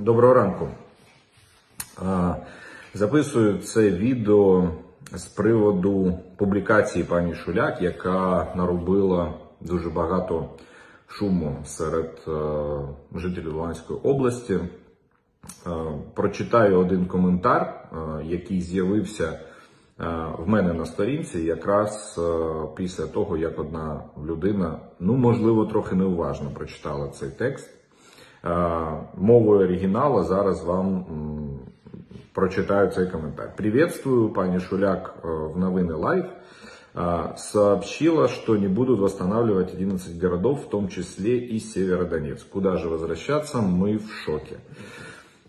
Доброго ранку. Записую це відео з приводу публікації пані Шуляк, яка наробила дуже багато шуму серед жителів Луганської області. Прочитаю один коментар, який з'явився в мене на сторінці, якраз після того, як одна людина, ну можливо, трохи неуважно прочитала цей текст. Е, Мовою оригінала зараз вам м, прочитаю цей комментарий. Приветствую, пани Шуляк э, в Новины Лайв. Э, Сообщила, что не будут восстанавливать 11 городов, в том числе и Северодонецк. Куда же возвращаться? Мы в шоке.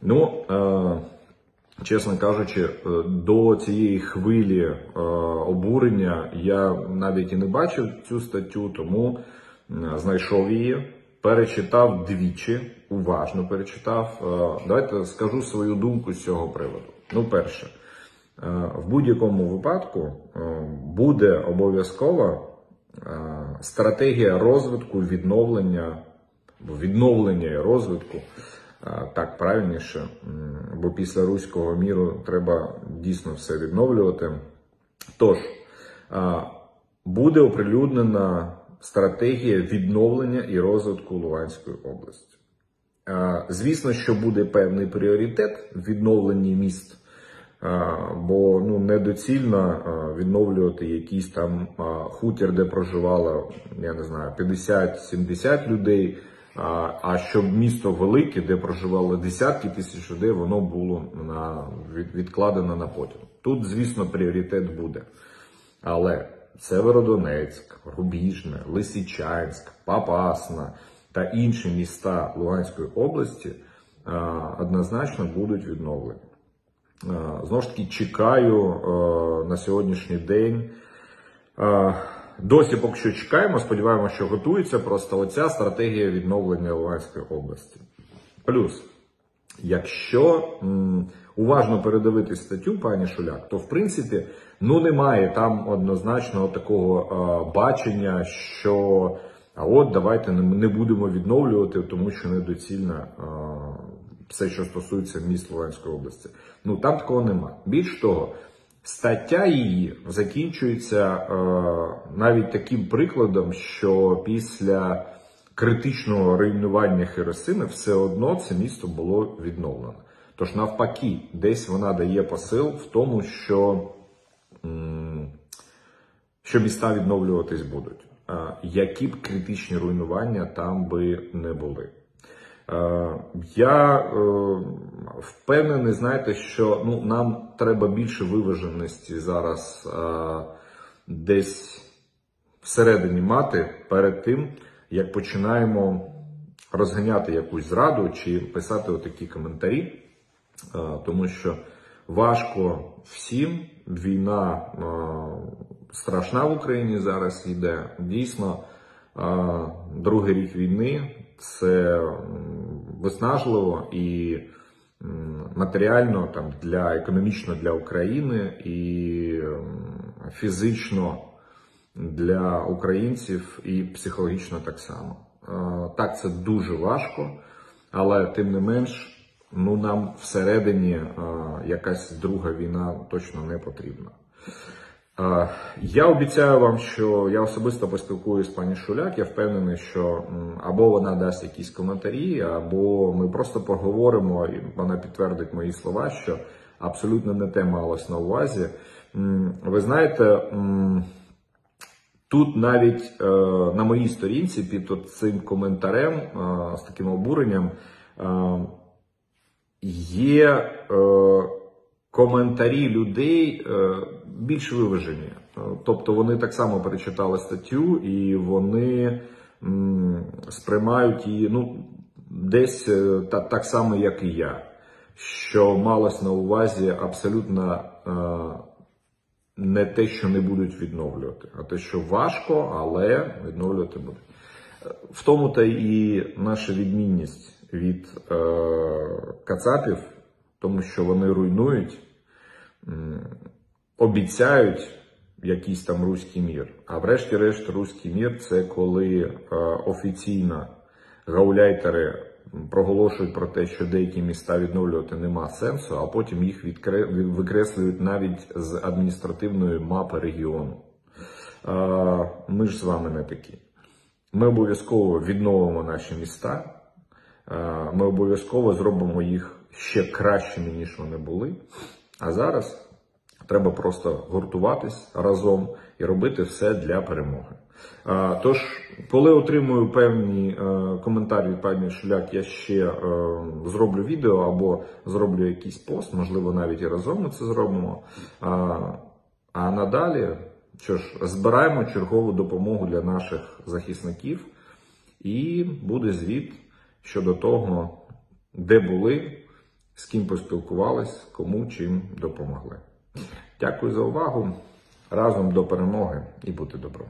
Ну, е, чесно кажучи, е, до цієї хвилі е, обурення я навіть і не бачив цю статтю, тому е, знайшов її, перечитав двічі, уважно перечитав. Е, Давайте скажу свою думку з цього приводу. Ну, перше, е, в будь-якому випадку е, буде обов'язкова стратегія розвитку, відновлення відновлення і розвитку, так правильніше, бо після руського міру треба дійсно все відновлювати. Тож, буде оприлюднена стратегія відновлення і розвитку Луганської області. Звісно, що буде певний пріоритет в відновленні міст. Бо ну недоцільно відновлювати якийсь там хутір, де проживало, я не знаю, 50-70 людей. А, щоб місто велике, де проживало десятки тисяч людей, воно було на відкладено на потім. Тут, звісно, пріоритет буде. Але Северодонецьк, Рубіжне, Лисичанськ, Попасна та інші міста Луганської області однозначно будуть відновлені. Е, Знову ж таки, чекаю е, на сьогоднішній день. Е, Досі поки що чекаємо, сподіваємося, що готується просто оця стратегія відновлення Луганської області. Плюс, якщо уважно передивитись статтю пані Шуляк, то в принципі ну немає там однозначного такого бачення, що а от давайте не, будемо відновлювати, тому що недоцільно все, що стосується міст Луганської області. Ну там такого нема. Більш того, стаття її закінчується е, навіть таким прикладом, що після критичного руйнування Хіросими все одно це місто було відновлено. Тож навпаки, десь вона дає посил в тому, що, що міста відновлюватись будуть. Які б критичні руйнування там би не були. Я е, впевнений, знаєте, що ну, нам треба більше виваженості зараз десь всередині мати перед тим, як починаємо розганяти якусь зраду чи писати отакі коментарі, тому що важко всім. Війна страшна в Україні зараз йде. Дійсно, другий рік війни це виснажливо і матеріально там для економічно для України і фізично для українців і психологічно так само. Так, це дуже важко, але тим не менш, ну нам всередині е, якась друга війна точно не потрібна. Е, Я обіцяю вам, що я особисто поспілкуюсь з пані Шуляк. Я впевнений, що або вона дасть якісь коментарі, або ми просто поговоримо, і вона підтвердить мої слова, що абсолютно не те малось на увазі. Ви знаєте, Тут навіть е, на моїй сторінці під цим коментарем е, з таким обуренням е, є е, коментарі людей е, більш виважені. Е, Тобто вони так само перечитали статтю і вони м, сприймають її ну, десь е, та, так само, як і я, що малось на увазі абсолютно. Е, не те, що не будуть відновлювати, а те, що важко, але відновлювати будуть. В тому та і наша відмінність від е, кацапів, тому що вони руйнують, обіцяють якийсь там руський мір. А врешті-решт, руський мір це коли е, офіційно гауляйтери проголошують про те, що деякі міста відновлювати нема сенсу, а потім їх відкре- викреслюють навіть з адміністративної мапи регіону. Ми ж з вами не такі. Ми обов'язково відновимо наші міста. Ми обов'язково зробимо їх ще кращими, ніж вони були. А зараз треба просто гуртуватись разом і робити все для перемоги. Тож, коли отримую певні е, коментарі від пані Шуляк, я ще е, зроблю відео або зроблю якийсь пост, можливо, навіть і разом ми це зробимо. А надалі, що ж, збираємо чергову допомогу для наших захисників, і буде звіт щодо того, де були, з ким поспілкувались, кому чим допомогли. Дякую за увагу. Разом до перемоги і бути добром.